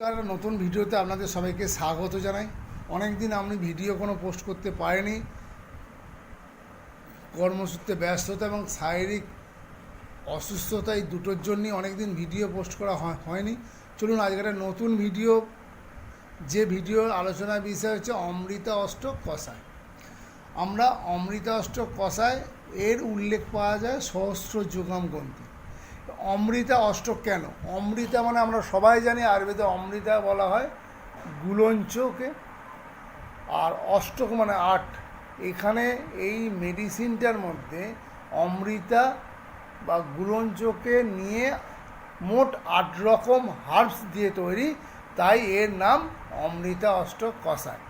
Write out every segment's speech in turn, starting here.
নমস্কার নতুন ভিডিওতে আপনাদের সবাইকে স্বাগত জানাই। অনেক দিন আমি ভিডিও কোনো পোস্ট করতে পারিনি। কর্মসূত্রে ব্যস্ততা এবং শারীরিক অসুস্থতা এই দুটোর জন্যই অনেক দিন ভিডিও পোস্ট করা হয়- হয়নি। চলুন আজকে একটা নতুন ভিডিও। যে ভিডিওর আলোচনার বিষয় হচ্ছে অমৃতা অষ্টক কষায়। আমরা অমৃতা অষ্টক কষায় এর উল্লেখ পাওয়া যায় সহস্র যুগম গ্রন্থে। অমৃতা অষ্টক কেন? অমৃতা মানে আমরা সবাই জানি, আয়ুর্বেদে অমৃতা বলা হয় গুলঞ্চকে। আর অষ্টক মানে আট। এখানে এই মেডিসিনটার মধ্যে অমৃতা বা গুলঞ্চকে নিয়ে মোট আট রকম হার্বস দিয়ে তৈরি, তাই এর নাম অমৃতা অষ্টক কষায়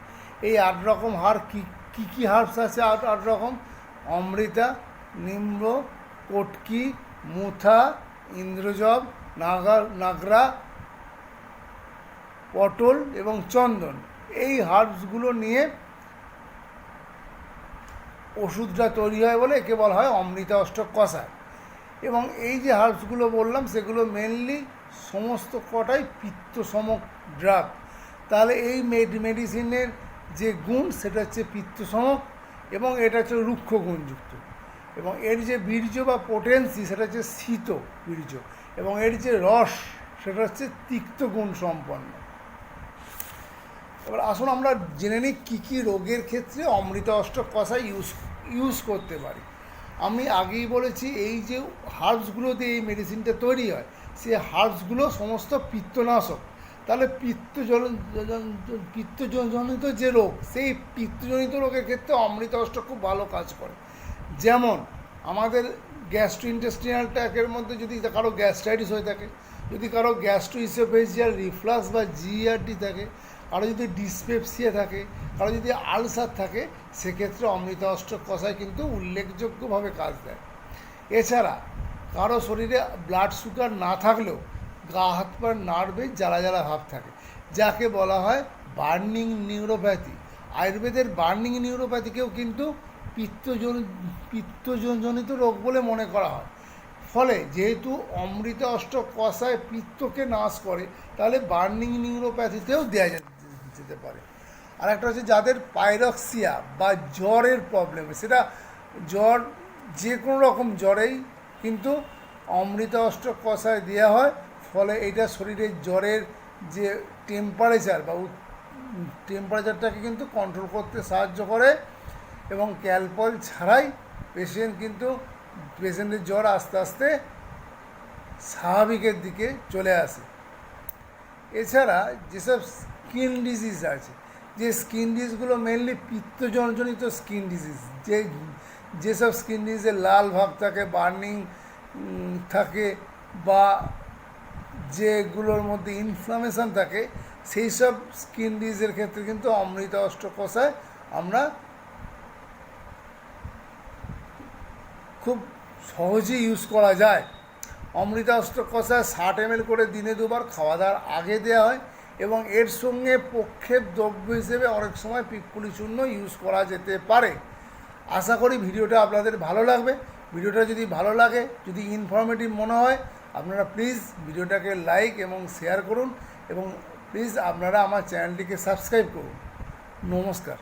এই আট রকম হার কী কী কী হার্বস আছে আট আট রকম? অমৃতা নিম্র কটকি, মুথা ইন্দ্রজব, নাগা, নাগরা, পটল এবং চন্দন। এই হার্বসগুলো নিয়ে ওষুধটা তৈরি হয় বলে একে বলা হয় অমৃতা অষ্টক কষায় এবং এই যে হার্বসগুলো বললাম, সেগুলো মেনলি সমস্ত কটাই পিত্তসমক ড্রাগ। তাহলে এই মেড মেডিসিনের যে গুণ, সেটা হচ্ছে পিত্তসমক এবং এটা হচ্ছে রুক্ষ গুণযুক্ত। এবং এর যে বীর্য বা পোটেন্সি সেটা হচ্ছে শীত বীর্য এবং এর যে রস সেটা হচ্ছে তিক্ত গুণ সম্পন্ন। এবার আসুন আমরা জেনে নিই কী কী রোগের ক্ষেত্রে অমৃত অষ্টক কষা ইউজ ইউজ করতে পারি। আমি আগেই বলেছি এই যে হার্বসগুলো দিয়ে এই মেডিসিনটা তৈরি হয় সেই হার্বসগুলো সমস্ত পিত্তনাশক। তাহলে পিত্তজন পিত্তজনিত যে রোগ, সেই পিত্তজনিত রোগের ক্ষেত্রে অমৃত অষ্টক খুব ভালো কাজ করে। যেমন আমাদের গ্যাস্ট্রো ইন্টেস্টিনাল ট্র্যাকের মধ্যে যদি কারও গ্যাস্ট্রাইটিস হয়ে থাকে, যদি কারও গ্যাস্ট্রো ইসোফেজিয়াল রিফ্লাক্স বা জিআরটি থাকে, কারও যদি ডিসপেপসিয়া থাকে, কারও যদি আলসার থাকে, সেক্ষেত্রে অমৃত অষ্টক কষায় কিন্তু উল্লেখযোগ্যভাবে কাজ দেয়। এছাড়া কারও শরীরে ব্লাড সুগার না থাকলেও গা হাত পা নাড়বে, জ্বালা জ্বালা ভাব থাকে, যাকে বলা হয় বার্নিং নিউরোপ্যাথি আয়ুর্বেদের বার্নিং নিউরোপ্যাথিকেও কিন্তু পিত্তজন, পিত্তজনিত রোগ বলে মনে করা হয়। ফলে যেহেতু অমৃত অষ্টক কষায় পিত্তকে নাশ করে, তাহলে বার্নিং নিউরোপ্যাথিতেও দেওয়া যেতে পারে। আর একটা হচ্ছে যাদের পাইরক্সিয়া বা জ্বরের প্রবলেম সেটা জ্বর যে কোনো রকম জ্বরেই কিন্তু অমৃত অষ্টক কষায় দেওয়া হয়। ফলে এটা শরীরের জ্বরের যে টেম্পারেচার বা টেম্পারেচারটাকে কিন্তু কন্ট্রোল করতে সাহায্য করে। এবং ক্যালপল ছাড়াই পেশেন্ট কিন্তু পেশেন্টের জ্বর আস্তে আস্তে স্বাভাবিকের দিকে চলে আসে। এছাড়া যেসব স্কিন ডিজিজ আছে, যে স্কিন ডিজিজগুলো মেনলি পিত্তজনজনিত স্কিন ডিজিজ যে যেসব স্কিন ডিজিজে লাল ভাব থাকে বার্নিং থাকে বা যেগুলোর মধ্যে ইনফ্লামেশন থাকে সেই সব স্কিন ডিজিজের ক্ষেত্রে কিন্তু অমৃত অষ্টকষায় আমরা খুব সহজেই ইউজ করা যায়। অমৃতা অষ্টক কষা ষাট এম করে দিনে দুবার খাওয়া দাওয়ার আগে দেওয়া হয় এবং এর সঙ্গে প্রক্ষেপ দ্রব্য হিসেবে অনেক সময় পিপুলি চূর্ণ ইউজ করা যেতে পারে। আশা করি ভিডিওটা আপনাদের ভালো লাগবে। ভিডিওটা যদি ভালো লাগে, যদি ইনফরমেটিভ মনে হয়, আপনারা প্লিজ ভিডিওটাকে লাইক এবং শেয়ার করুন এবং প্লিজ আপনারা আমার চ্যানেলটিকে সাবস্ক্রাইব করুন। নমস্কার।